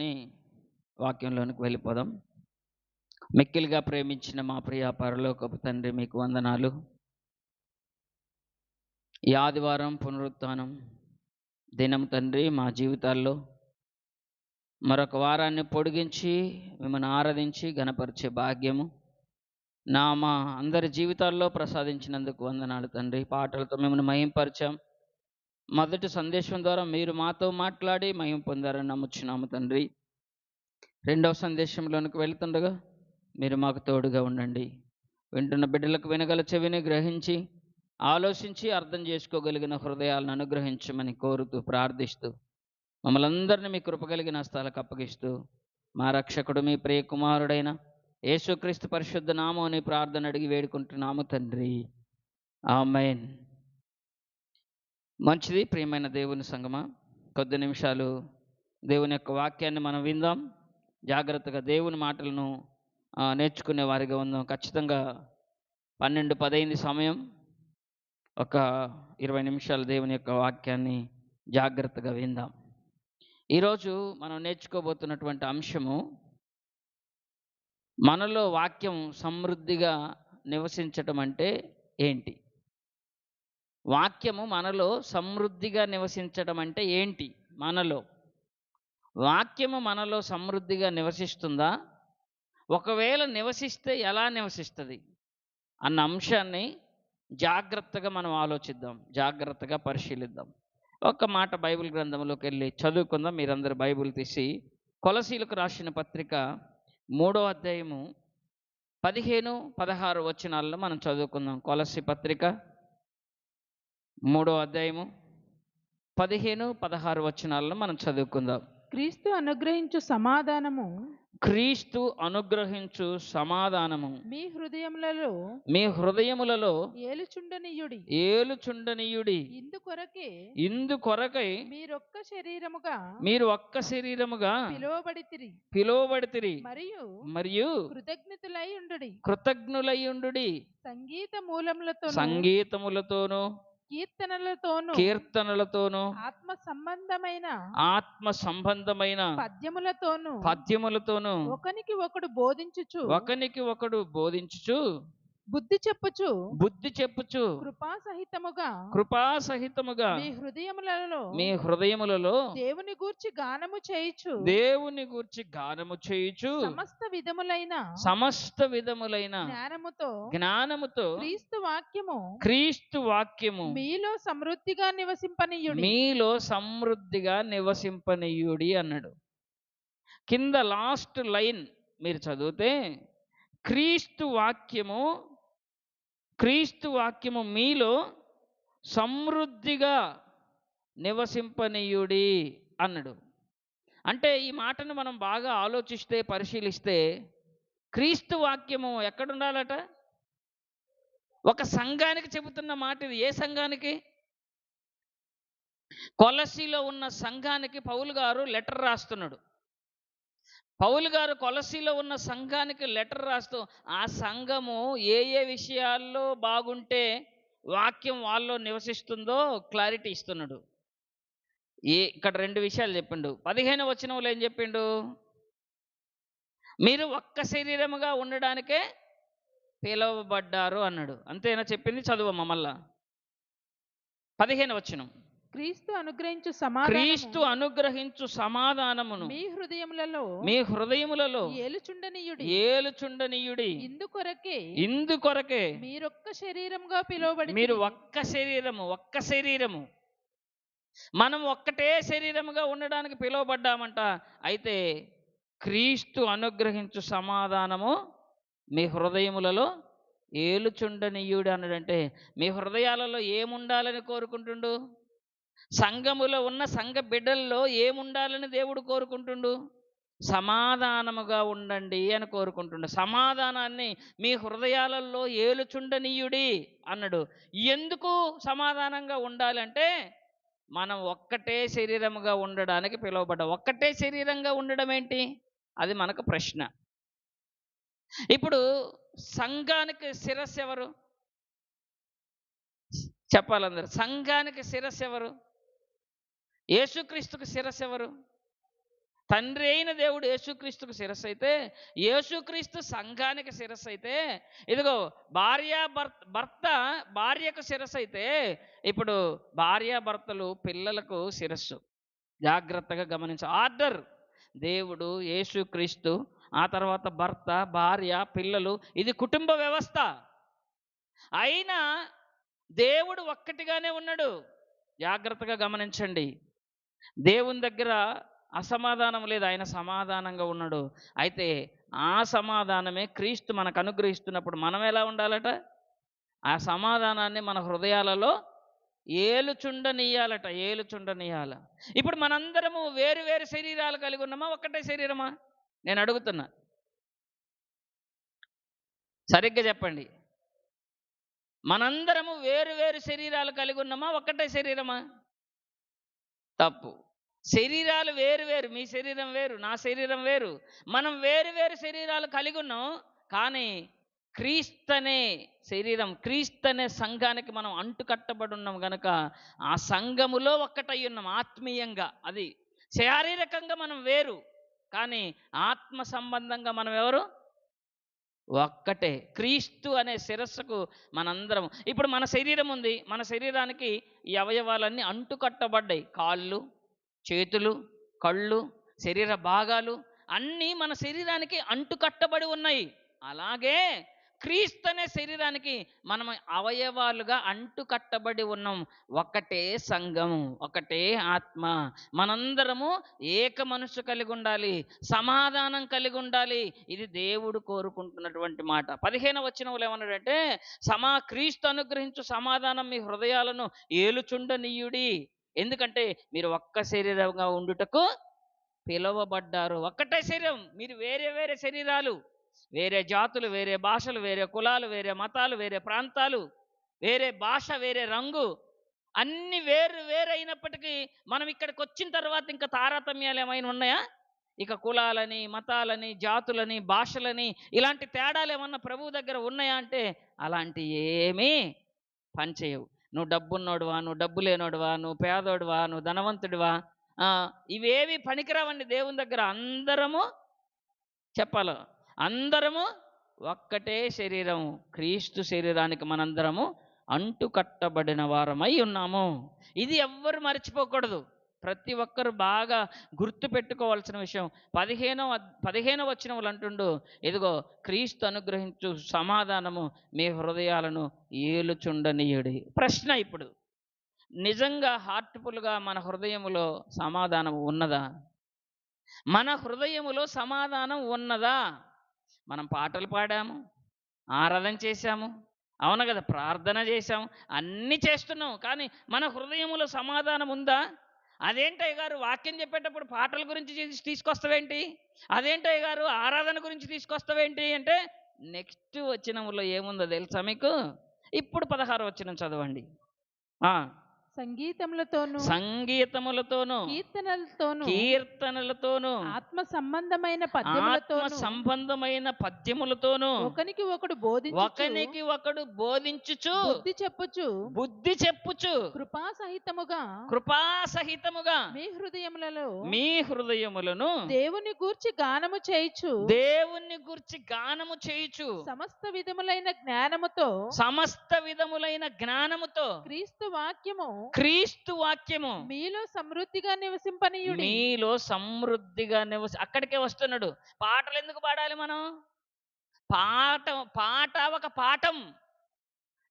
చేసుకొని వాక్యంలోనికి వెళ్ళిపోదాం. మిక్కిలిగా ప్రేమించిన మా ప్రియ పరలోకపు తండ్రి మీకు వందనాలు. ఈ ఆదివారం పునరుత్నం దినం తండ్రి మా జీవితాల్లో మరొక వారాన్ని పొడిగించి మిమ్మల్ని ఆరాధించి గణపరిచే భాగ్యము. నా మా అందరి జీవితాల్లో ప్రసాదించినందుకు వందనాలు తండ్రి. పాటలతో మిమ్మల్ని మహింపరిచాం. మొదటి సందేశం ద్వారా మీరు మాతో మాట్లాడి మయం పొందారని నమ్ముచున్నాము తండ్రి. రెండవ సందేశంలోనికి వెళ్తుండగా మీరు మాకు తోడుగా ఉండండి. వింటున్న బిడ్డలకు వినగల చెవిని గ్రహించి ఆలోచించి అర్థం చేసుకోగలిగిన హృదయాలను అనుగ్రహించమని కోరుతూ ప్రార్థిస్తూ మమ్మల్ని అందరినీ మీ కృపగలిగిన స్థలకు అప్పగిస్తూ మా రక్షకుడు మీ ప్రియకుమారుడైన యేసుక్రీస్తు పరిశుద్ధ నామం అని ప్రార్థన అడిగి వేడుకుంటున్నాము తండ్రి. ఆమెన్. మంచిది ప్రియమైన దేవుని సంగమా? కొద్ది నిమిషాలు దేవుని యొక్క వాక్యాన్ని మనం విందాం. జాగ్రత్తగా దేవుని మాటలను నేర్చుకునే వారిగా ఉందాం. ఖచ్చితంగా పన్నెండు పదైంది సమయం. ఒక ఇరవై నిమిషాలు దేవుని యొక్క వాక్యాన్ని జాగ్రత్తగా విందాం. ఈరోజు మనం నేర్చుకోబోతున్నటువంటి అంశము మనలో వాక్యం సమృద్ధిగా నివసించటం అంటే ఏంటి? వాక్యము మనలో సమృద్ధిగా నివసించడం అంటే ఏంటి? మనలో. వాక్యము మనలో సమృద్ధిగా నివసిస్తుందా? ఒకవేళ నివసిస్తే ఎలా నివసిస్తుంది? అన్న అంశాన్ని జాగ్రత్తగా మనం ఆలోచిద్దాం జాగ్రత్తగా పరిశీలిద్దాం. ఒక మాట బైబిల్ గ్రంథంలోకి వెళ్ళి చదువుకుందాం. మీరందరూ బైబిల్ తీసి కొలసీలకు రాసిన పత్రిక మూడో అధ్యాయము పదిహేను పదహారు వచనాల్లో మనం చదువుకుందాం. కొలసి పత్రిక మూడో అధ్యాయము పదిహేను పదహారు వచనాలను మనం చదువుకుందాం. క్రీస్తు అనుగ్రహించు సమాధానము. క్రీస్తు అనుగ్రహించు సమాధానము. మీ హృదయములలో మీ హృదయములలో ఏలుచుండనీయుడి. ఏలుచుండనీయుడి. ఇందుకొరకే ఇందు కొరకై మీరొక్క శరీరముగా మీరు ఒక్క శరీరముగా పిలువబడితిరి. పిలువబడితిరి. మరియు మరియు కృతజ్ఞతులై ఉండుడి. కృతజ్ఞులయ్యుండు సంగీత మూలములతోను సంగీతములతోనూ కీర్తనలతోను కీర్తనలతోనూ ఆత్మ సంబంధమైన ఆత్మ సంబంధమైన పద్యములతోను పద్యములతోనూ ఒకనికి ఒకడు బోధించుచు. ఒకనికి ఒకడు బోధించుచు. బుద్ధి చెప్పుచు బుద్ధి చెప్పుచు కృపా సహితముగా కృపా సహితముగా మీ హృదయములలో మీ హృదయములలో దేవుని గూర్చి గానము చేయుచు దేవుని గూర్చి గానము చేయుచు సమస్త విధములైన సమస్త విధములైన జ్ఞానముతో జ్ఞానముతో క్రీస్తు వాక్యము క్రీస్తు వాక్యము మీలో సమృద్ధిగా నివసింపనీయుడి. మీలో సమృద్ధిగా నివసింపనీయుడి అన్నాడు. కింద లాస్ట్ లైన్ మీరు చదివితే క్రీస్తు వాక్యము క్రీస్తు వాక్యము మీలో సమృద్ధిగా నివసింపనీయుడి అన్నాడు. అంటే ఈ మాటను మనం బాగా ఆలోచిస్తే పరిశీలిస్తే క్రీస్తు వాక్యము ఎక్కడుండాలట? ఒక సంఘానికి చెబుతున్న మాట ఇది. ఏ సంఘానికి? కొలసిలో ఉన్న సంఘానికి పౌలు గారు లెటర్ రాస్తున్నాడు. పౌలు గారు కొలసీలో ఉన్న సంఘానికి లెటర్ రాస్తూ ఆ సంఘము ఏ ఏ విషయాల్లో బాగుంటే వాక్యం వాళ్ళలో నివసిస్తుందో క్లారిటీ ఇస్తున్నాడు. ఏ ఇక్కడ రెండు విషయాలు చెప్పిండు. పదిహేను వచనంలో ఏం చెప్పిండు? మీరు ఒక్క శరీరముగా ఉండడానికే పిలువబడ్డారు అన్నాడు. అంతేనా చెప్పింది? చదువు మమ్మల్లా పదిహేను వచనం. క్రీస్తు అనుగ్రహించు సమాధానము. క్రీస్తు అనుగ్రహించు సమాధానమును. మీ హృదయములలో మీ హృదయములలో ఏలుచుండనీయుడి. ఏలుచుండనీయుడి. ఇందుకొరకే ఇందు కొరకే మీరొక్క శరీరముగా పిలువబడి మీరు ఒక్క శరీరము ఒక్క శరీరము. మనం ఒక్కటే శరీరముగా ఉండడానికి పిలువబడ్డామంట. అయితే క్రీస్తు అనుగ్రహించు సమాధానము మీ హృదయములలో ఏలుచుండనీయుడు అన్నాడంటే మీ హృదయాలలో ఏముండాలని కోరుకుంటుండు? సంఘములో ఉన్న సంఘ బిడ్డల్లో ఏముండాలని దేవుడు కోరుకుంటుండు? సమాధానముగా ఉండండి అని కోరుకుంటుండు. సమాధానాన్ని మీ హృదయాలలో ఏలుచుండనీయుడి అన్నాడు. ఎందుకు సమాధానంగా ఉండాలంటే మనం ఒక్కటే శరీరముగా ఉండడానికి పిలువబడ్డ. ఒక్కటే శరీరంగా ఉండడం ఏంటి? అది మనకు ప్రశ్న. ఇప్పుడు సంఘానికి శిరస్సు ఎవరు? చెప్పాలందరు. సంఘానికి శిరస్సు ఎవరు? యేసుక్రీస్తుకు శిరస్సు ఎవరు? తండ్రి అయిన దేవుడు యేసుక్రీస్తుకు శిరస్సు అయితే యేసుక్రీస్తు సంఘానికి శిరస్సు అయితే ఇదిగో భార్య భర్త భర్త భార్యకు శిరస్సు అయితే ఇప్పుడు భార్యాభర్తలు పిల్లలకు శిరస్సు. జాగ్రత్తగా గమనించ. ఆర్డర్. దేవుడు యేసుక్రీస్తు ఆ తర్వాత భర్త భార్య పిల్లలు ఇది కుటుంబ వ్యవస్థ. అయినా దేవుడు ఒక్కటిగానే ఉన్నాడు. జాగ్రత్తగా గమనించండి. దేవుని దగ్గర అసమాధానం లేదు. ఆయన సమాధానంగా ఉన్నాడు. అయితే ఆ సమాధానమే క్రీస్తు మనకు అనుగ్రహిస్తున్నప్పుడు మనం ఎలా ఉండాలట? ఆ సమాధానాన్ని మన హృదయాలలో ఏలుచుండనియాలట ఏలుచుండనియాల. ఇప్పుడు మనందరము వేరు వేరు శరీరాలు కలిగి ఉన్నామా? ఒక్కటే శరీరమా? నేను అడుగుతున్నా. సరిగ్గా చెప్పండి. మనందరము వేరు వేరు శరీరాలు కలిగి ఉన్నామా? ఒక్కటే శరీరమా? తప్పు. శరీరాలు వేరు వేరు మీ శరీరం వేరు నా శరీరం వేరు. మనం వేరు వేరు శరీరాలు కలిగి ఉన్నాం కానీ క్రీస్తనే శరీరం క్రీస్తనే సంఘానికి మనం అంటుకట్టబడి ఉన్నాం గనక ఆ సంఘములో ఒక్కటై ఉన్నాం ఆత్మీయంగా. అది శారీరకంగా మనం వేరు కానీ ఆత్మ సంబంధంగా మనం ఎవరు? ఒక్కటే క్రీస్తు అనే శిరస్సుకు మనందరం. ఇప్పుడు మన శరీరం ఉంది. మన శరీరానికి ఈ అవయవాలన్నీ అంటుకట్టబడ్డాయి. కాళ్ళు చేతులు కళ్ళు శరీర భాగాలు అన్నీ మన శరీరానికి అంటుకట్టబడి ఉన్నాయి. అలాగే క్రీస్తు అనే శరీరానికి మనం అవయవాలుగా అంటుకట్టబడి ఉన్నాం. ఒకటే సంఘం ఒకటే ఆత్మ. మనందరము ఏక మనసు కలిగి ఉండాలి సమాధానం కలిగి ఉండాలి. ఇది దేవుడు కోరుకుంటున్నటువంటి మాట. పదిహేను వచ్చిన వాళ్ళు ఏమన్నాడంటే సమా క్రీస్తు అనుగ్రహించు సమాధానం మీ హృదయాలను ఏలుచుండనీయుడి ఎందుకంటే మీరు ఒక్క శరీరంగా ఉండుటకు పిలువబడ్డారు. ఒక్కటే శరీరం మీరు వేరే వేరే శరీరాలు. వేరే జాతులు వేరే భాషలు వేరే కులాలు వేరే మతాలు వేరే ప్రాంతాలు వేరే భాష వేరే రంగు అన్ని వేరు వేరు అయినప్పటికీ మనం ఇక్కడికి వచ్చిన తర్వాత ఇంకా తారతమ్యాలు ఏమైనా ఉన్నాయా? ఇక కులాలని మతాలని జాతులని భాషలని ఇలాంటి తేడాలు ఏమన్నా ప్రభువు దగ్గర ఉన్నాయా అంటే అలాంటి ఏమీ పనిచేయవు. నువ్వు డబ్బున్నోడువా నువ్వు డబ్బు లేనోడువా నువ్వు పేదోడువా నువ్వు ధనవంతుడివా? ఆ, ఇవేవి పనికిరావండి దేవుని దగ్గర అందరము చెప్పాలి. అందరము ఒక్కటే శరీరం క్రీస్తు శరీరానికి మనందరము అంటుకట్టబడిన వారమై ఉన్నాము. ఇది ఎవ్వరు మర్చిపోకూడదు. ప్రతి ఒక్కరు బాగా గుర్తు పెట్టుకోవాల్సిన విషయం. పదిహేనో పదిహేనవ పదిహేనో వచ్చిన వాళ్ళు అంటుండు ఇదిగో క్రీస్తు అనుగ్రహించు సమాధానము మీ హృదయాలను ఏలుచుండనీయుడి. ప్రశ్న ఇప్పుడు నిజంగా హార్ట్ఫుల్గా మన హృదయములో సమాధానం ఉన్నదా? మన హృదయములో సమాధానం ఉన్నదా? మనం పాటలు పాడాము ఆరాధన చేశాము అవును కదా ప్రార్థన చేశాము అన్నీ చేస్తున్నాం కానీ మన హృదయంలో సమాధానం ఉందా? అదేంటయ్య గారు వాక్యం చెప్పేటప్పుడు పాటల గురించి తీసుకొస్తావేంటి? అదేంటయ్య గారు ఆరాధన గురించి తీసుకొస్తావేంటి అంటే నెక్స్ట్ వచ్చినములో ఏముందో తెలుసా మీకు? ఇప్పుడు పదహారు వచ్చిన చదవండి. సంగీతములతోను సంగీతములతోనూ కీర్తనలతోను కీర్తనలతోనూ ఆత్మ సంబంధమైన ఆత్మ పద్యములతోను సంబంధమైన పద్యములతోనూ ఒకనికి ఒకడు బోధించుచు ఒకనికి ఒకడు బోధించుచు బుద్ధి చెప్పుచు బుద్ధి చెప్పుచు కృపా సహితముగా కృపా సహితముగా మీ హృదయములలో మీ హృదయములను దేవుని గూర్చి గానము చేయుచు దేవుని గురించి గానము చేయుచు సమస్త విధములైన జ్ఞానముతో సమస్త విధములైన జ్ఞానముతో క్రీస్తు వాక్యము క్రీస్తు వాక్యము. మీలో సమృద్ధిగా నివసింపనీయుడి. మీలో సమృద్ధిగా నివసి అక్కడికే వస్తున్నాడు. పాటలు ఎందుకు పాడాలి మనం? పాట పాట ఒక పాఠం.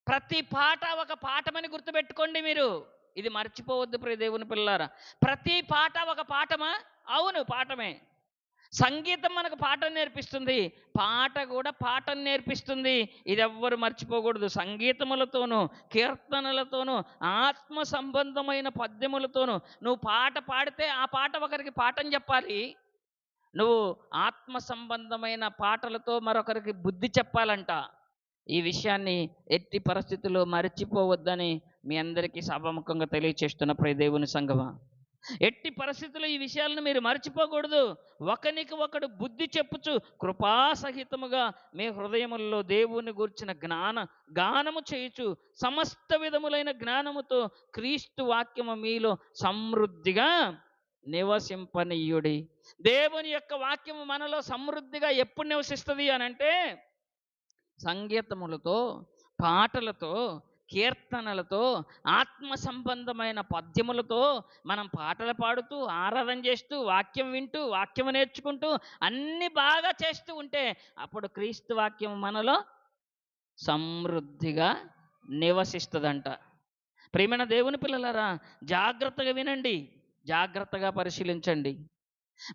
ప్రతి పాట ఒక పాఠమని గుర్తుపెట్టుకోండి మీరు. ఇది మర్చిపోవద్దు ప్రియ దేవుని పిల్లారా ప్రతి పాట ఒక పాఠమా? అవును పాఠమే. సంగీతం మనకు పాఠం నేర్పిస్తుంది. పాట కూడా పాఠం నేర్పిస్తుంది. ఇది ఎవ్వరు మర్చిపోకూడదు. సంగీతములతోనూ కీర్తనలతోనూ ఆత్మ సంబంధమైన పద్యములతోనూ నువ్వు పాట పాడితే ఆ పాట ఒకరికి పాఠం చెప్పాలి. నువ్వు ఆత్మ సంబంధమైన పాటలతో మరొకరికి బుద్ధి చెప్పాలంట. ఈ విషయాన్ని ఎట్టి పరిస్థితుల్లో మర్చిపోవద్దని మీ అందరికీ సభాముఖంగా తెలియచేస్తున్న ప్రియ దేవుని సంగమా. ఎట్టి పరిస్థితుల్లో ఈ విషయాలను మీరు మర్చిపోకూడదు. ఒకనికి ఒకడు బుద్ధి చెప్పుచు కృపాసహితముగా మీ హృదయముల్లో దేవుని గూర్చిన జ్ఞాన గానము చేయుచు సమస్త విధములైన జ్ఞానముతో క్రీస్తు వాక్యము మీలో సమృద్ధిగా నివసింపనీయుడి. దేవుని యొక్క వాక్యము మనలో సమృద్ధిగా ఎప్పుడు నివసిస్తుంది అని అంటే సంగీతములతో పాటలతో కీర్తనలతో ఆత్మ సంబంధమైన పద్యములతో మనం పాటలు పాడుతూ ఆరాధన చేస్తూ వాక్యం వింటూ వాక్యం నేర్చుకుంటూ అన్ని బాగా చేస్తూ ఉంటే అప్పుడు క్రీస్తు వాక్యం మనలో సమృద్ధిగా నివసిస్తుందంట. ప్రేమైన దేవుని పిల్లలారా జాగ్రత్తగా వినండి. జాగ్రత్తగా పరిశీలించండి.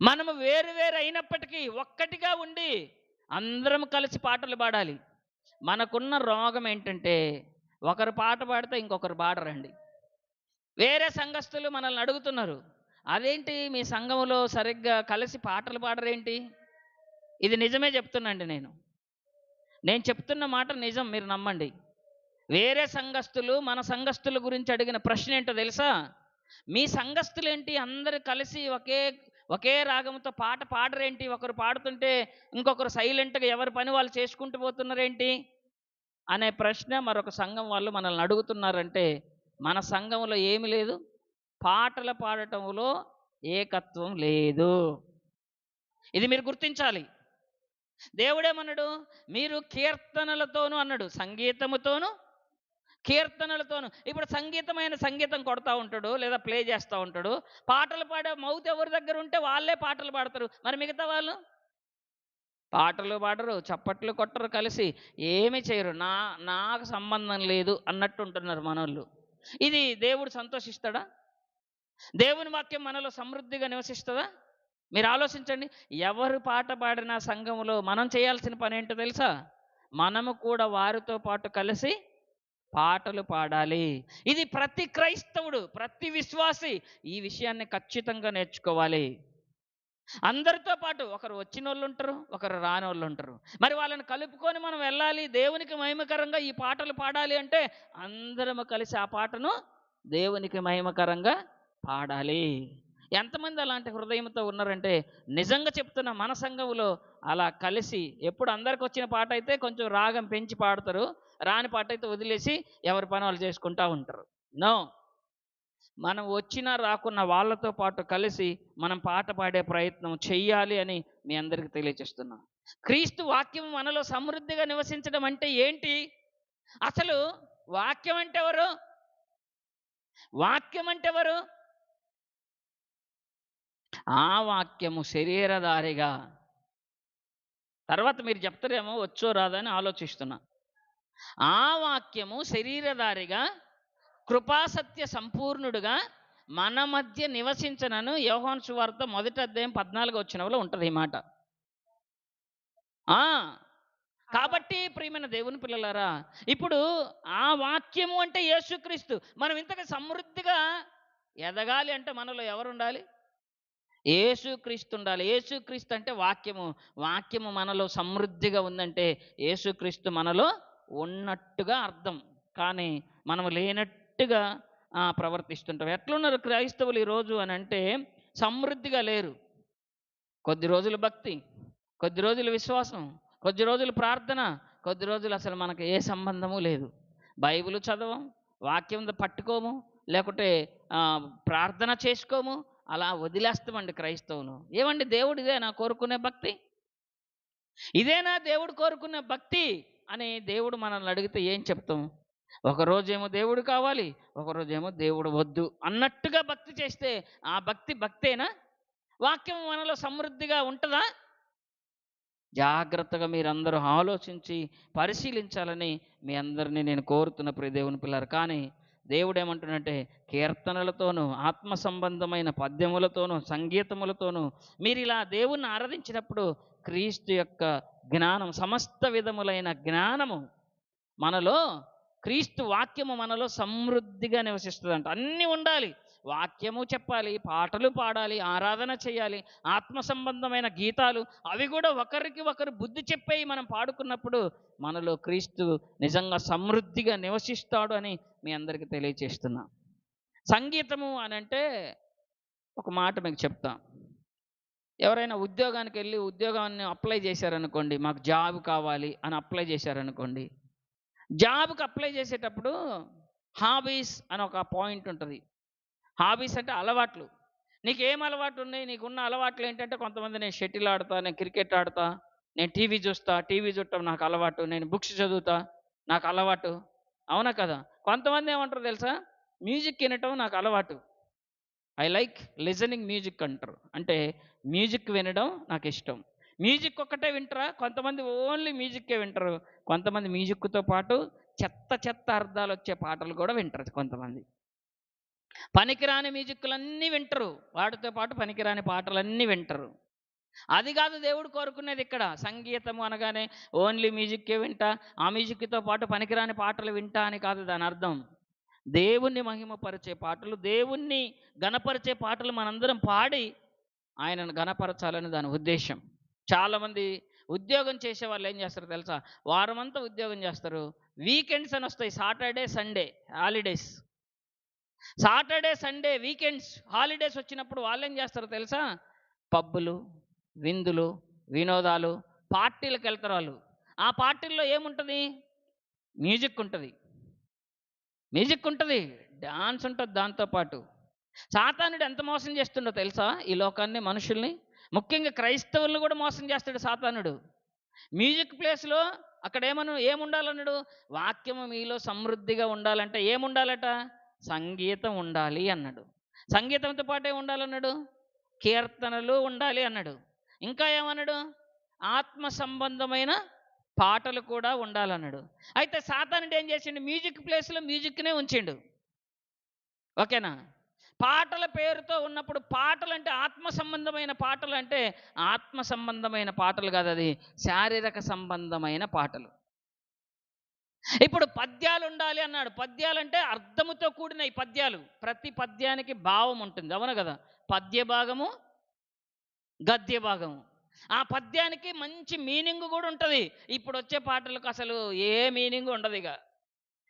మనము వేరు వేరు అయినప్పటికీ ఒక్కటిగా ఉండి అందరం కలిసి పాటలు పాడాలి. మనకున్న రోగం ఏంటంటే ఒకరు పాట పాడితే ఇంకొకరు పాడరండి. వేరే సంఘస్థులు మనల్ని అడుగుతున్నారు అదేంటి మీ సంఘంలో సరిగ్గా కలిసి పాటలు పాడరేంటి? ఇది నిజమే చెప్తున్నాండి నేను. నేను చెప్తున్న మాట నిజం మీరు నమ్మండి. వేరే సంఘస్థులు మన సంఘస్థుల గురించి అడిగిన ప్రశ్న ఏంటో తెలుసా? మీ సంఘస్థులేంటి? అందరు కలిసి ఒకే ఒకే రాగంతో పాట పాడరేంటి? ఒకరు పాడుతుంటే ఇంకొకరు సైలెంట్గా ఎవరి పని వాళ్ళు చేసుకుంటూ పోతున్నారేంటి? అనే ప్రశ్న మరొక సంఘం వాళ్ళు మనల్ని అడుగుతున్నారంటే మన సంఘంలో ఏమి లేదు. పాటలు పాడటంలో ఏకత్వం లేదు. ఇది మీరు గుర్తించాలి. దేవుడేమన్నాడు? మీరు కీర్తనలతోనూ అన్నాడు. సంగీతముతోనూ కీర్తనలతోనూ. ఇప్పుడు సంగీతమైన సంగీతం కొడతా ఉంటాడు లేదా ప్లే చేస్తూ ఉంటాడు. పాటలు పాడే మౌత్ ఎవరి దగ్గర ఉంటే వాళ్ళే పాటలు పాడతారు. మరి మిగతా వాళ్ళు? పాటలు పాడరు చప్పట్లు కొట్టరు కలిసి. ఏమి చేయరు. నా నాకు సంబంధం లేదు అన్నట్టు ఉంటున్నారు మనోళ్ళు. ఇది దేవుడు సంతోషిస్తాడా? దేవుని వాక్యం మనలో సమృద్ధిగా నివసిస్తుందా? మీరు ఆలోచించండి. ఎవరు పాట పాడిన సంఘంలో మనం చేయాల్సిన పని ఏంటో తెలుసా? మనము కూడా వారితో పాటు కలిసి పాటలు పాడాలి. ఇది ప్రతి క్రైస్తవుడు ప్రతి విశ్వాసి ఈ విషయాన్ని ఖచ్చితంగా నేర్చుకోవాలి. అందరితో పాటు ఒకరు వచ్చిన వాళ్ళు ఉంటారు ఒకరు రాని వాళ్ళు ఉంటారు. మరి వాళ్ళని కలుపుకొని మనం వెళ్ళాలి దేవునికి మహిమకరంగా ఈ పాటలు పాడాలి అంటే అందరము కలిసి ఆ పాటను దేవునికి మహిమకరంగా పాడాలి. ఎంతమంది అలాంటి హృదయంతో ఉన్నారంటే నిజంగా చెప్తున్న మన సంఘంలో అలా కలిసి ఎప్పుడు అందరికి వచ్చిన పాట అయితే కొంచెం రాగం పెంచి పాడతారు రాని పాట అయితే వదిలేసి ఎవరి పని వాళ్ళు చేసుకుంటూ ఉంటారు. నో. మనం వచ్చినా రాకున్న వాళ్ళతో పాటు కలిసి మనం పాట పాడే ప్రయత్నం చెయ్యాలి అని మీ అందరికీ తెలియజేస్తున్నాను క్రీస్తు వాక్యం మనలో సమృద్ధిగా నివసించడం అంటే ఏంటి? అసలు వాక్యం అంటే ఎవరు? వాక్యం అంటే ఎవరు? ఆ వాక్యము శరీరధారిగా తర్వాత మీరు చెప్తారేమో వచ్చో రాదని అని ఆలోచిస్తున్నా. ఆ వాక్యము శరీరధారిగా కృపాసత్య సంపూర్ణుడుగా మన మధ్య నివసించనను యోహాన్ సువార్త మొదటి అధ్యాయం పద్నాలుగు వచ్చినవలో ఉంటుంది ఈ మాట. ఆ కాబట్టి ప్రియమైన దేవుని పిల్లలారా ఇప్పుడు ఆ వాక్యము అంటే యేసుక్రీస్తు. మనం ఇంతగా సమృద్ధిగా ఎదగాలి అంటే మనలో ఎవరు ఉండాలి ఏసుక్రీస్తు ఉండాలి ఏసుక్రీస్తు అంటే వాక్యము. వాక్యము మనలో సమృద్ధిగా ఉందంటే ఏసుక్రీస్తు మనలో ఉన్నట్టుగా అర్థం. కానీ మనం లేనట్టు ఆ, ప్రవర్తిస్తుంటారు. ఎట్లున్నారు క్రైస్తవులు ఈరోజు అని అంటే సమృద్ధిగా లేరు. కొద్ది రోజులు భక్తి కొద్ది రోజులు విశ్వాసం కొద్ది రోజులు ప్రార్థన కొద్ది రోజులు అసలు మనకు ఏ సంబంధము లేదు. బైబిల్ చదవం వాక్యం పట్టుకోము లేకుంటే ప్రార్థన చేసుకోము అలా వదిలేస్తామండి క్రైస్తవులు. ఏమండి దేవుడు ఇదేనా కోరుకునే భక్తి? ఇదేనా దేవుడు కోరుకునే భక్తి? అని దేవుడు మనల్ని అడిగితే ఏం చెప్తాం? ఒకరోజేమో దేవుడు కావాలి ఒకరోజేమో దేవుడు వద్దు అన్నట్టుగా భక్తి చేస్తే ఆ భక్తి భక్తేనా? వాక్యం మనలో సమృద్ధిగా ఉంటుందా? జాగ్రత్తగా మీరందరూ ఆలోచించి పరిశీలించాలని మీ అందరినీ నేను కోరుతున్న ప్రియ దేవుని పిల్లలు కానీ దేవుడు ఏమంటున్నట్టే కీర్తనలతోనూ ఆత్మ సంబంధమైన పద్యములతోనూ సంగీతములతోనూ మీరు ఇలా దేవుణ్ణి ఆరాధించినప్పుడు క్రీస్తు యొక్క జ్ఞానం సమస్త విధములైన జ్ఞానము మనలో క్రీస్తు వాక్యము మనలో సమృద్ధిగా నివసిస్తుందంట. అన్నీ ఉండాలి. వాక్యము చెప్పాలి పాటలు పాడాలి ఆరాధన చేయాలి ఆత్మ సంబంధమైన గీతాలు అవి కూడా ఒకరికి ఒకరు బుద్ధి చెప్పేవి మనం పాడుకున్నప్పుడు మనలో క్రీస్తు నిజంగా సమృద్ధిగా నివసిస్తాడు అని మీ అందరికీ తెలియచేస్తున్నా. సంగీతము అని అంటే ఒక మాట మీకు చెప్తాం. ఎవరైనా ఉద్యోగానికి వెళ్ళి ఉద్యోగాన్ని అప్లై చేశారనుకోండి మాకు జాబ్ కావాలి అని అప్లై చేశారనుకోండి జాబ్కి అప్లై చేసేటప్పుడు హాబీస్ అని ఒక పాయింట్ ఉంటుంది. హాబీస్ అంటే అలవాట్లు. నీకు ఏం అలవాటు ఉన్నాయి నీకున్న అలవాట్లు ఏంటంటే కొంతమంది నేను షటిల్ ఆడతా నేను క్రికెట్ ఆడతా నేను టీవీ చూస్తా టీవీ చూడటం నాకు అలవాటు నేను బుక్స్ చదువుతా నాకు అలవాటు. అవునా కదా? కొంతమంది ఏమంటారు తెలుసా? మ్యూజిక్ వినటం నాకు అలవాటు. ఐ లైక్ లిజనింగ్ మ్యూజిక్ అంటారు. అంటే మ్యూజిక్ వినడం నాకు ఇష్టం. మ్యూజిక్ ఒక్కటే వింటారా? కొంతమంది ఓన్లీ మ్యూజిక్కే వింటారు. కొంతమంది మ్యూజిక్తో పాటు చెత్త చెత్త అర్థాలు వచ్చే పాటలు కూడా వింటారు కొంతమంది. పనికిరాని మ్యూజిక్లన్నీ వింటారు. వాటితో పాటు పనికిరాని పాటలన్నీ వింటారు. అది కాదు దేవుడు కోరుకునేది ఇక్కడ. సంగీతము అనగానే ఓన్లీ మ్యూజిక్కే వింటా ఆ మ్యూజిక్తో పాటు పనికిరాని పాటలు వింటా అని కాదు దాని అర్థం. దేవుణ్ణి మహిమపరిచే పాటలు దేవుణ్ణి గణపరిచే పాటలు మనందరం పాడి ఆయనను గణపరచాలని దాని ఉద్దేశం చాలామంది ఉద్యోగం చేసే వాళ్ళు ఏం చేస్తారు తెలుసా? వారమంతా ఉద్యోగం చేస్తారు. వీకెండ్స్ అని వస్తాయి. Saturday Sunday holidays. Saturday Sunday weekends holidays వచ్చినప్పుడు వాళ్ళు ఏం చేస్తారు తెలుసా? పబ్బులు విందులు వినోదాలు పార్టీలకు వెళ్తారు వాళ్ళు. ఆ పార్టీల్లో ఏముంటుంది? మ్యూజిక్ ఉంటుంది. మ్యూజిక్ ఉంటుంది. డాన్స్ ఉంటుంది దాంతోపాటు సాతానుడు ఎంత మోసం చేస్తుండో తెలుసా? ఈ లోకాన్ని మనుషుల్ని ముఖ్యంగా క్రైస్తవులను కూడా మోసం చేస్తాడు సాతానుడు. మ్యూజిక్ ప్లేస్లో అక్కడ ఏమను ఏముండాలన్నాడు? వాక్యము మీలో సమృద్ధిగా ఉండాలంటే ఏముండాలట? సంగీతం ఉండాలి అన్నాడు. సంగీతంతో పాటే ఉండాలన్నాడు? కీర్తనలు ఉండాలి అన్నాడు. ఇంకా ఏమన్నాడు? ఆత్మ సంబంధమైన పాటలు కూడా ఉండాలన్నాడు. అయితే సాతానుడు ఏం చేసిండు? మ్యూజిక్ ప్లేస్లో మ్యూజిక్నే ఉంచిండు. ఓకేనా? పాటల పేరుతో ఉన్నప్పుడు పాటలు అంటే ఆత్మ సంబంధమైన పాటలు అంటే ఆత్మ సంబంధమైన పాటలు కాదు అది శారీరక సంబంధమైన పాటలు. ఇప్పుడు పద్యాలు ఉండాలి అన్నాడు. పద్యాలు అంటే అర్థముతో కూడిన ఈ పద్యాలు. ప్రతి పద్యానికి భావం ఉంటుంది. అవును కదా? పద్య భాగము గద్య భాగము. ఆ పద్యానికి మంచి మీనింగ్ కూడా ఉంటుంది. ఇప్పుడు వచ్చే పాటలకు అసలు ఏ మీనింగ్ ఉండదు ఇక.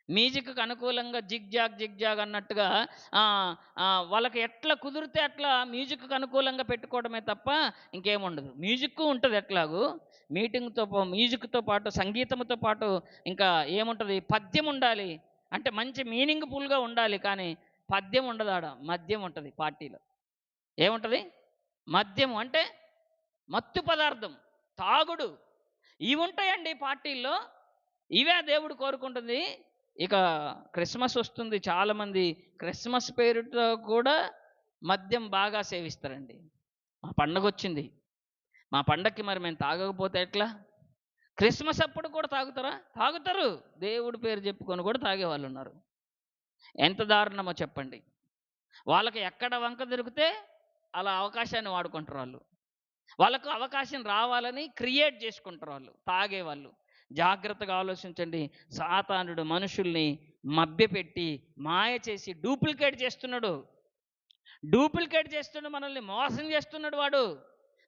మ్యూజిక్కి అనుకూలంగా జిగ్ జాగ్ జిగ్ జాగ్ అన్నట్టుగా వాళ్ళకి ఎట్లా కుదిరితే అట్లా మ్యూజిక్కి అనుకూలంగా పెట్టుకోవడమే తప్ప ఇంకేముండదు. మ్యూజిక్ ఉంటుంది ఎట్లాగూ? మీటింగ్తో మ్యూజిక్తో పాటు సంగీతంతో పాటు ఇంకా ఏముంటుంది? పద్యం ఉండాలి. అంటే మంచి మీనింగ్ఫుల్గా ఉండాలి కానీ పద్యం ఉండదు ఆడ మద్యం ఉంటుంది పార్టీలో. ఏముంటుంది? మద్యం అంటే మత్తు పదార్థం తాగుడు. ఇవి ఉంటాయండి పార్టీల్లో. ఇవే దేవుడు కోరుకుంటుంది. ఇక క్రిస్మస్ వస్తుంది. చాలామంది క్రిస్మస్ పేరుతో కూడా మద్యం బాగా సేవిస్తారండి. మా పండగ వచ్చింది మా పండగకి మరి మేము తాగకపోతే ఎట్లా? క్రిస్మస్ అప్పుడు కూడా తాగుతారా? తాగుతారు. దేవుడి పేరు చెప్పుకొని కూడా తాగే వాళ్ళు ఉన్నారు ఎంత దారుణమో చెప్పండి. వాళ్ళకి ఎక్కడ వంక దొరికితే అలా అవకాశాన్ని వాడుకుంటారు వాళ్ళు. వాళ్ళకు అవకాశం రావాలని క్రియేట్ చేసుకుంటారు వాళ్ళు తాగేవాళ్ళు. జాగ్రత్తగా ఆలోచించండి. సాతానుడు మనుషుల్ని మభ్యపెట్టి మాయ చేసి డూప్లికేట్ చేస్తున్నాడు. డూప్లికేట్ చేస్తున్నాడు మనల్ని మోసం చేస్తున్నాడు వాడు.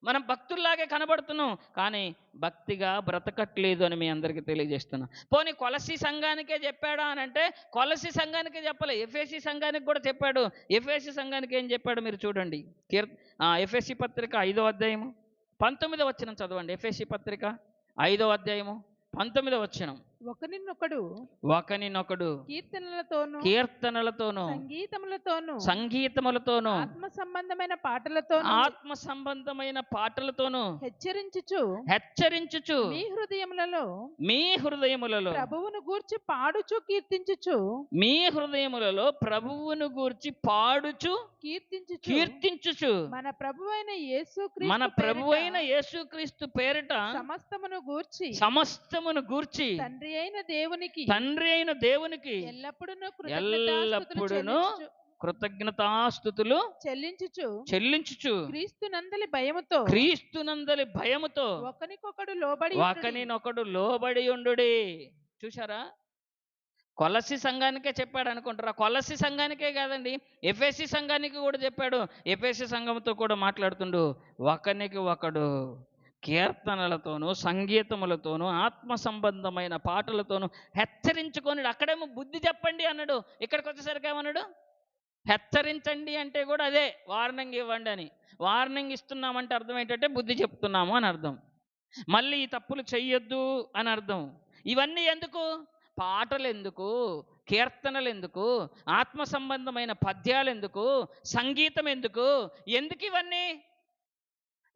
మనం భక్తుల్లాగే కనబడుతున్నాం. కానీ భక్తిగా బ్రతకట్లేదు అని మీ అందరికీ తెలియజేస్తున్నా. పోనీ కొలసి సంఘానికే చెప్పాడా అని అంటే కొలసి సంఘానికే చెప్పలే. ఎఫ్ఎసి సంఘానికి కూడా చెప్పాడు. ఎఫ్ఎసి సంఘానికి ఏం చెప్పాడు మీరు చూడండి. కీర్ ఎఫ్ఎస్సి పత్రిక ఐదో అధ్యాయము. పంతొమ్మిదో వచ్చిన చదవండి. ఎఫ్ఎస్సి పత్రిక ఐదో అధ్యాయము. పంతొమ్మిదవ వచ్చినం ఒకరినొకడు ఒకనినొకడు కీర్తనలతోనూ కీర్తనలతోనూ సంగీతములతోనూ సంగీతములతోనూ ఆత్మ సంబంధమైన పాటలతోనూ ఆత్మ సంబంధమైన పాటలతోనూ హెచ్చరించుచు హెచ్చరించుచు మీ హృదయములలో మీ హృదయములలో ప్రభువును గూర్చి పాడుచు కీర్తించుచు మీ హృదయములలో ప్రభువును గూర్చి పాడుచు కీర్తించుచు కీర్తించుచు మన ప్రభువైన యేసు మన ప్రభువైన యేసుక్రీస్తు పేరిట సమస్తమును గూర్చి సమస్తమును గూర్చి తండ్రి అయిన దేవునికి. తండ్రి అయిన దేవునికి ఎల్లప్పుడూ ఎల్లప్పుడూను కృతజ్ఞతాస్థుతులు చెల్లించుచు. చెల్లించుచు. క్రీస్తు నందలి భయముతో. క్రీస్తునందలి భయముతో. ఒకనికొకడు లోబడి. ఒకనినొకడు లోబడి ఉండు చూసారా కొలసి సంఘానికే చెప్పాడు అనుకుంటారా? కొలసి సంఘానికే కాదండి. ఎఫ్ఎసి సంఘానికి కూడా చెప్పాడు. ఎఫ్ఎసి సంఘంతో కూడా మాట్లాడుతుండు. ఒకనికి ఒకడు. కీర్తనలతోనూ సంగీతములతోనూ ఆత్మ సంబంధమైన పాటలతోనూ హెచ్చరించుకొని అక్కడేమో బుద్ధి చెప్పండి అన్నాడు. ఇక్కడికి వచ్చేసరికి ఏమన్నాడు? హెచ్చరించండి అంటే కూడా అదే వార్నింగ్ ఇవ్వండి అని. వార్నింగ్ ఇస్తున్నామంటే అర్థం ఏంటంటే బుద్ధి చెప్తున్నాము అని అర్థం. మళ్ళీ ఈ తప్పులు చెయ్యొద్దు అని అర్థం. ఇవన్నీ ఎందుకు? పాటలు ఎందుకు కీర్తనలు ఎందుకు ఆత్మ సంబంధమైన పద్యాలు ఎందుకు సంగీతం ఎందుకు ఎందుకు ఇవన్నీ?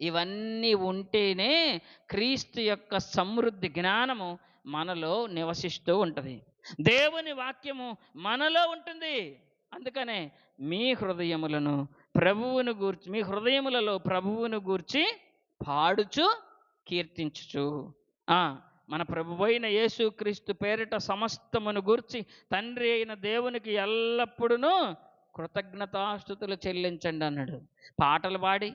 ఇవన్నీ ఉంటేనే క్రీస్తు యొక్క సమృద్ధి జ్ఞానము మనలో నివసిస్తూ ఉంటుంది. దేవుని వాక్యము మనలో ఉంటుంది. అందుకనే మీ హృదయములను ప్రభువును గూర్చి మీ హృదయములలో ప్రభువును గూర్చి పాడుచు కీర్తించుచు. మన ప్రభువైన యేసుక్రీస్తు పేరిట సమస్తమును గూర్చి తండ్రి అయిన దేవునికి ఎల్లప్పుడూ కృతజ్ఞతాస్థుతులు చెల్లించండి అన్నాడు. పాటలు పాడి.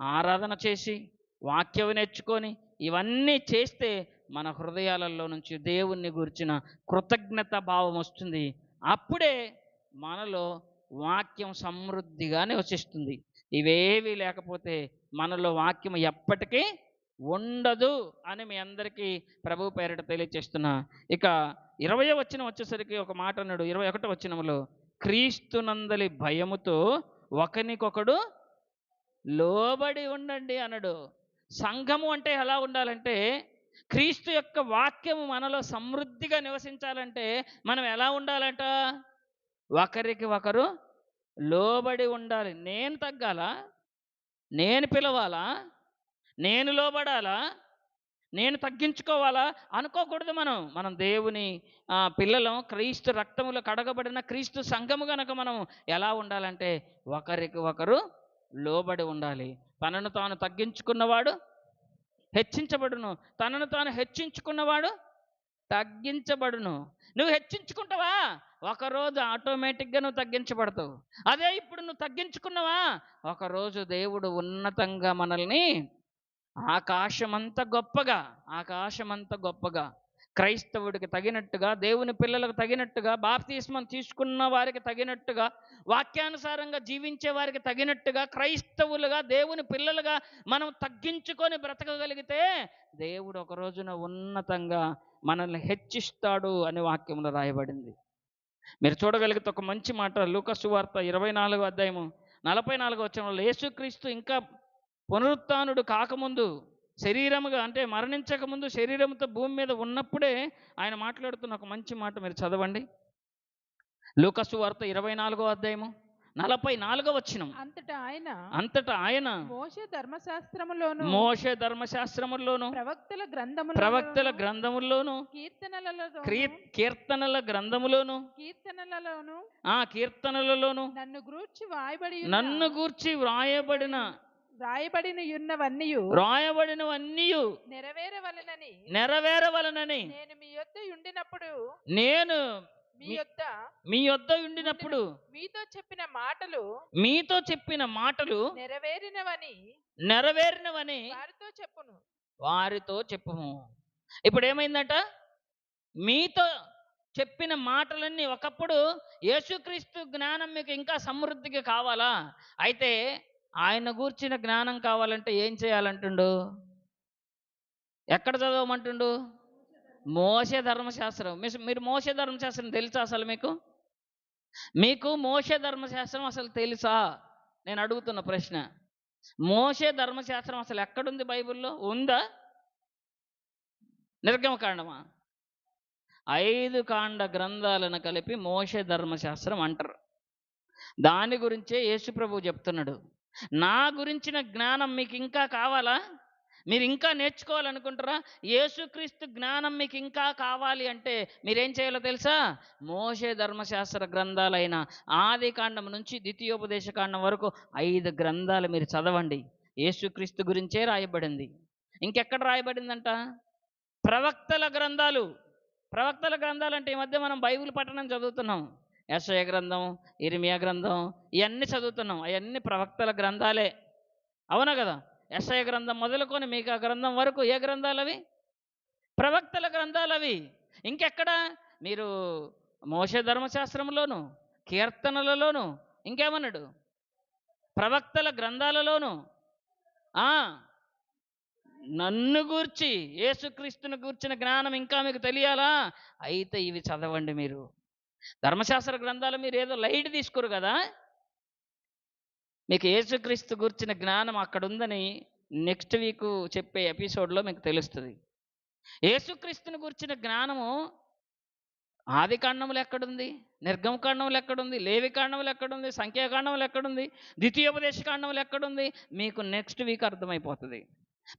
ఆరాధన చేసి వాక్యం నేర్చుకొని ఇవన్నీ చేస్తే మన హృదయాలలో నుంచి దేవుణ్ణి గురించిన కృతజ్ఞత భావం వస్తుంది. అప్పుడే మనలో వాక్యం సమృద్ధిగా నివసిస్తుంది ఇవేవి లేకపోతే మనలో వాక్యం ఎప్పటికీ ఉండదు అని మీ అందరికీ ప్రభు పేరిట తెలియచేస్తున్నా. ఇక ఇరవై వచ్చిన వచ్చేసరికి ఒక మాట అన్నాడు. ఇరవై ఒకటో వచ్చినములో క్రీస్తునందలి భయముతో ఒకనికొకడు లోబడి ఉండండి అనడు. సంఘము అంటే ఎలా ఉండాలంటే క్రీస్తు యొక్క వాక్యము మనలో సమృద్ధిగా నివసించాలంటే మనం ఎలా ఉండాలంట? ఒకరికి ఒకరు లోబడి ఉండాలి. నేను తగ్గాల? నేను పిలవాలా? నేను లోబడాలా? నేను తగ్గించుకోవాలా? అనుకోకూడదు మనం. మనం దేవుని ఆ, పిల్లలం క్రీస్తు రక్తములో కడగబడిన క్రీస్తు సంఘము గనక మనం ఎలా ఉండాలంటే ఒకరికి ఒకరు లోబడి ఉండాలి. తనను తాను తగ్గించుకున్నవాడు హెచ్చించబడును. తనను తాను హెచ్చించుకున్నవాడు తగ్గించబడును. నువ్వు హెచ్చించుకుంటావా? ఒకరోజు ఆటోమేటిక్గా నువ్వు తగ్గించబడతావు. అదే ఇప్పుడు నువ్వు తగ్గించుకున్నావా? ఒకరోజు దేవుడు ఉన్నతంగా మనల్ని ఆకాశమంత గొప్పగా ఆకాశమంత గొప్పగా క్రైస్తవుడికి తగినట్టుగా దేవుని పిల్లలకు తగినట్టుగా బాప్తిస్మం తీసుకున్న వారికి తగినట్టుగా వాక్యానుసారంగా జీవించే వారికి తగినట్టుగా క్రైస్తవులుగా దేవుని పిల్లలుగా మనం తగ్గించుకొని బ్రతకగలిగితే దేవుడు ఒక రోజున ఉన్నతంగా మనల్ని హెచ్చిస్తాడు అని వాక్యంలో రాయబడింది. మీరు చూడగలిగితే ఒక మంచి మాట లూకసు వార్త ఇరవై నాలుగో అధ్యాయము నలభై నాలుగో వచ్చిన యేసుక్రీస్తు ఇంకా పునరుత్నుడు కాకముందు శరీరముగా అంటే మరణించక ముందు శరీరంతో భూమి మీద ఉన్నప్పుడే ఆయన మాట్లాడుతున్న ఒక మంచి మాట మీరు చదవండి. లూకసు వార్త ఇరవై నాలుగో అధ్యాయము నలభై నాలుగో వచ్చినం అంతటా ఆయన అంతటా ఆయన మోషే ధర్మశాస్త్రములోను మోషే ధర్మశాస్త్రముల్లోను ప్రవక్తల గ్రంథముల ప్రవక్తల గ్రంథముల్లోను కీర్తనలలో క్రీ- కీర్తనల గ్రంథములోను కీర్తనలలోను ఆ కీర్తనలలోను నన్ను గూర్చి వాయబడి నన్ను గూర్చి వ్రాయబడిన రాయబడిన ఉన్నవన్నీ వ్రాయబడినవన్నీ నెరవేరవలనని నెరవేరవలనని నేను మీ యొద్ద ఉండినప్పుడు నేను మీ మీ- యొద్ద మీ యొద్ద ఉండినప్పుడు మీతో చెప్పిన మాటలు మీతో చెప్పిన మాటలు నెరవేరినవని నెరవేరినవని వారితో చెప్పును. వారితో చెప్పుము. ఇప్పుడు ఏమైందట మీతో చెప్పిన మాటలన్నీ ఒకప్పుడు యేసుక్రీస్తు జ్ఞానం మీకు ఇంకా సమృద్ధిగా కావాలా? అయితే ఆయన గూర్చిన జ్ఞానం కావాలంటే ఏం చేయాలంటుండు? ఎక్కడ చదవమంటుండు? మోసే ధర్మశాస్త్రం. మిస్- మీరు మోసే ధర్మశాస్త్రం తెలుసా అసలు మీకు? మీకు మోసే ధర్మశాస్త్రం అసలు తెలుసా? నేను అడుగుతున్న ప్రశ్న. మోసే ధర్మశాస్త్రం అసలు ఎక్కడుంది బైబిల్లో? ఉందా? నిర్గమకాండమా ఐదు కాండ గ్రంథాలను కలిపి మోసే ధర్మశాస్త్రం అంటారు. దాని గురించే యేసుప్రభు చెప్తున్నాడు. నా గురించిన జ్ఞానం మీకు ఇంకా కావాలా? మీరు ఇంకా నేర్చుకోవాలనుకుంటారా? యేసుక్రీస్తు జ్ఞానం మీకు ఇంకా కావాలి అంటే మీరేం చేయాలో తెలుసా? మోసే ధర్మశాస్త్ర గ్రంథాలైన ఆది కాండం నుంచి ద్వితీయోపదేశ కాండం వరకు ఐదు గ్రంథాలు మీరు చదవండి. యేసుక్రీస్తు గురించే రాయబడింది. ఇంకెక్కడ రాయబడిందంట? ప్రవక్తల గ్రంథాలు. ప్రవక్తల గ్రంథాలు అంటే ఈ మధ్య మనం బైబిల్ పట్టణం చదువుతున్నాం. యశయ గ్రంథం ఇరిమియా గ్రంథం ఇవన్నీ చదువుతున్నాం. అవన్నీ ప్రవక్తల గ్రంథాలే. అవునా కదా? యశయ గ్రంథం మొదలుకొని మీకు ఆ గ్రంథం వరకు ఏ గ్రంథాలు అవి ప్రవక్తల గ్రంథాలు అవి ఇంకెక్కడ? మీరు మోస ధర్మశాస్త్రంలోను కీర్తనలలోను ఇంకేమన్నాడు? ప్రవక్తల గ్రంథాలలోను. నన్ను గూర్చి యేసుక్రీస్తుని గూర్చిన జ్ఞానం ఇంకా మీకు తెలియాలా? అయితే ఇవి చదవండి మీరు. ధర్మశాస్త్ర గ్రంథాలు మీరు ఏదో లైట్ తీసుకోరు కదా? మీకు యేసుక్రీస్తు గురించిన జ్ఞానం అక్కడ ఉందని నెక్స్ట్ వీక్ చెప్పే ఎపిసోడ్లో మీకు తెలుస్తుంది. యేసుక్రీస్తుని గురించిన జ్ఞానము ఆది కాండములు ఎక్కడుంది? నిర్గమ కాండములు ఎక్కడుంది? లేవి కాండములు ఎక్కడుంది? సంఖ్యాకాండములు ఎక్కడుంది? ద్వితీయోపదేశ కాండములు ఎక్కడుంది? మీకు నెక్స్ట్ వీక్ అర్థమైపోతుంది.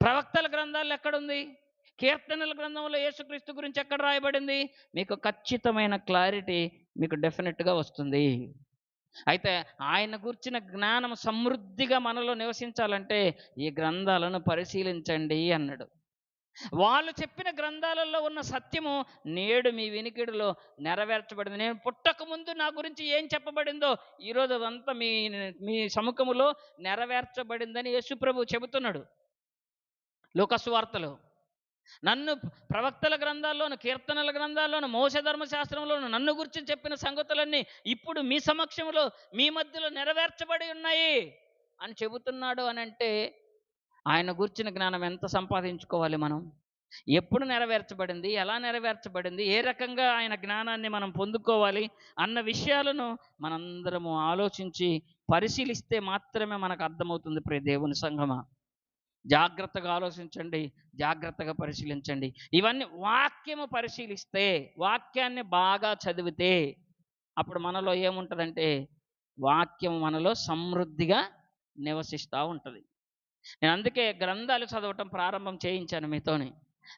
ప్రవక్తల గ్రంథాలు ఎక్కడుంది? కీర్తనల గ్రంథంలో యేసుక్రీస్తు గురించి ఎక్కడ రాయబడింది? మీకు ఖచ్చితమైన క్లారిటీ మీకు డెఫినెట్గా వస్తుంది. అయితే ఆయన గుర్చిన జ్ఞానం సమృద్ధిగా మనలో నివసించాలంటే ఈ గ్రంథాలను పరిశీలించండి అన్నాడు. వాళ్ళు చెప్పిన గ్రంథాలలో ఉన్న సత్యము నేడు మీ వినికిడిలో నెరవేర్చబడింది. నేను పుట్టక ముందు నా గురించి ఏం చెప్పబడిందో ఈరోజు అదంతా మీ మీ సముఖములో నెరవేర్చబడిందని యేసుప్రభు చెబుతున్నాడు. లోకస్వార్తలు నన్ను ప్రవక్తల గ్రంథాల్లోను కీర్తనల గ్రంథాల్లోను మోస ధర్మశాస్త్రంలోను నన్ను గురించి చెప్పిన సంగతులన్నీ ఇప్పుడు మీ సమక్షంలో మీ మధ్యలో నెరవేర్చబడి ఉన్నాయి అని చెబుతున్నాడు అని అంటే ఆయన గురించిన జ్ఞానం ఎంత సంపాదించుకోవాలి మనం? ఎప్పుడు నెరవేర్చబడింది? ఎలా నెరవేర్చబడింది? ఏ రకంగా ఆయన జ్ఞానాన్ని మనం పొందుకోవాలి? అన్న విషయాలను మనందరము ఆలోచించి పరిశీలిస్తే మాత్రమే మనకు అర్థమవుతుంది ప్రియ దేవుని సంగమా జాగ్రత్తగా ఆలోచించండి జాగ్రత్తగా పరిశీలించండి. ఇవన్నీ వాక్యము పరిశీలిస్తే వాక్యాన్ని బాగా చదివితే అప్పుడు మనలో ఏముంటుందంటే వాక్యం మనలో సమృద్ధిగా నివసిస్తూ ఉంటుంది. నేను అందుకే గ్రంథాలు చదవటం ప్రారంభం చేయించాను మీతోని.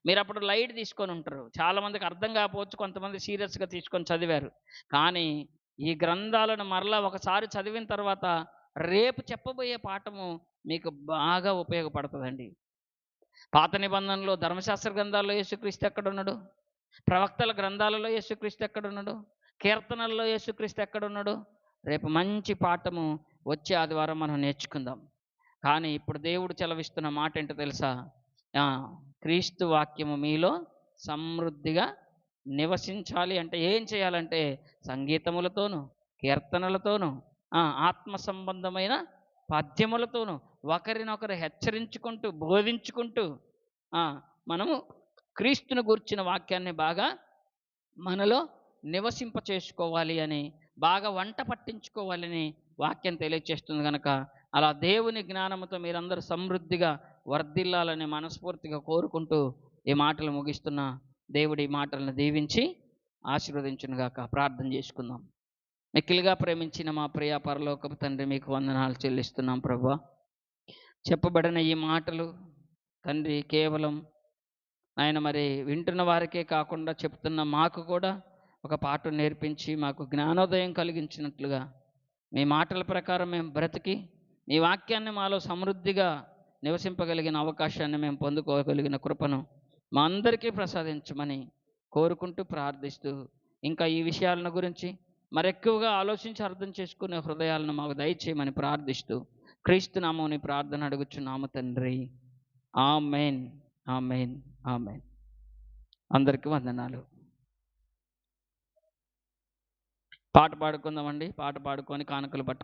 మీరు అప్పుడు లైట్ తీసుకొని ఉంటారు. చాలామందికి అర్థం కాకపోవచ్చు కొంతమంది సీరియస్గా తీసుకొని చదివారు. కానీ ఈ గ్రంథాలను మరలా ఒకసారి చదివిన తర్వాత రేపు చెప్పబోయే పాఠము మీకు బాగా ఉపయోగపడుతుందండి. పాత నిబంధనలో ధర్మశాస్త్ర గ్రంథాల్లో యేసుక్రీస్తు ఎక్కడున్నాడు? ప్రవక్తల గ్రంథాలలో యేసుక్రీస్తు ఎక్కడున్నాడు? కీర్తనల్లో యేసుక్రీస్తు ఎక్కడున్నాడు? రేపు మంచి పాఠము వచ్చే ఆదివారం మనం నేర్చుకుందాం. కానీ ఇప్పుడు దేవుడు చెలవిస్తున్న మాట ఏంటో తెలుసా? క్రీస్తు వాక్యము మీలో సమృద్ధిగా నివసించాలి అంటే ఏం చేయాలంటే సంగీతములతోనూ కీర్తనలతోనూ ఆత్మ సంబంధమైన పద్యములతోనూ ఒకరినొకరు హెచ్చరించుకుంటూ బోధించుకుంటూ మనము క్రీస్తును గూర్చిన వాక్యాన్ని బాగా మనలో నివసింప చేసుకోవాలి అని బాగా వంట పట్టించుకోవాలని వాక్యం తెలియచేస్తుంది కనుక అలా దేవుని జ్ఞానముతో మీరందరూ సమృద్ధిగా వర్ధిల్లాలని మనస్ఫూర్తిగా కోరుకుంటూ ఈ మాటలు ముగిస్తున్న దేవుడి ఈ మాటలను దీవించి ఆశీర్వదించునుగాక. ప్రార్థన చేసుకుందాం. మిక్కిలిగా ప్రేమించిన మా ప్రియ పరలోకపు తండ్రి మీకు వందనాలు చెల్లిస్తున్నాం ప్రభా. చెప్పబడిన ఈ మాటలు తండ్రి కేవలం ఆయన మరి వింటున్న వారికే కాకుండా చెప్తున్న మాకు కూడా ఒక పాట నేర్పించి మాకు జ్ఞానోదయం కలిగించినట్లుగా మీ మాటల ప్రకారం మేము బ్రతికి మీ వాక్యాన్ని మాలో సమృద్ధిగా నివసింపగలిగిన అవకాశాన్ని మేము పొందుకోగలిగిన కృపను మా అందరికీ ప్రసాదించమని కోరుకుంటూ ప్రార్థిస్తూ ఇంకా ఈ విషయాలను గురించి మరెక్కువగా ఆలోచించి అర్థం చేసుకునే హృదయాలను మాకు దయచేయమని ప్రార్థిస్తూ క్రీస్తు నామని ప్రార్థన అడుగుచున్నాము తండ్రి. ఆమెన్. ఆమెన్. ఆమెన్. అందరికీ వందనాలు. పాట పాడుకుందామండి. పాట పాడుకొని కానుకలు పట్టు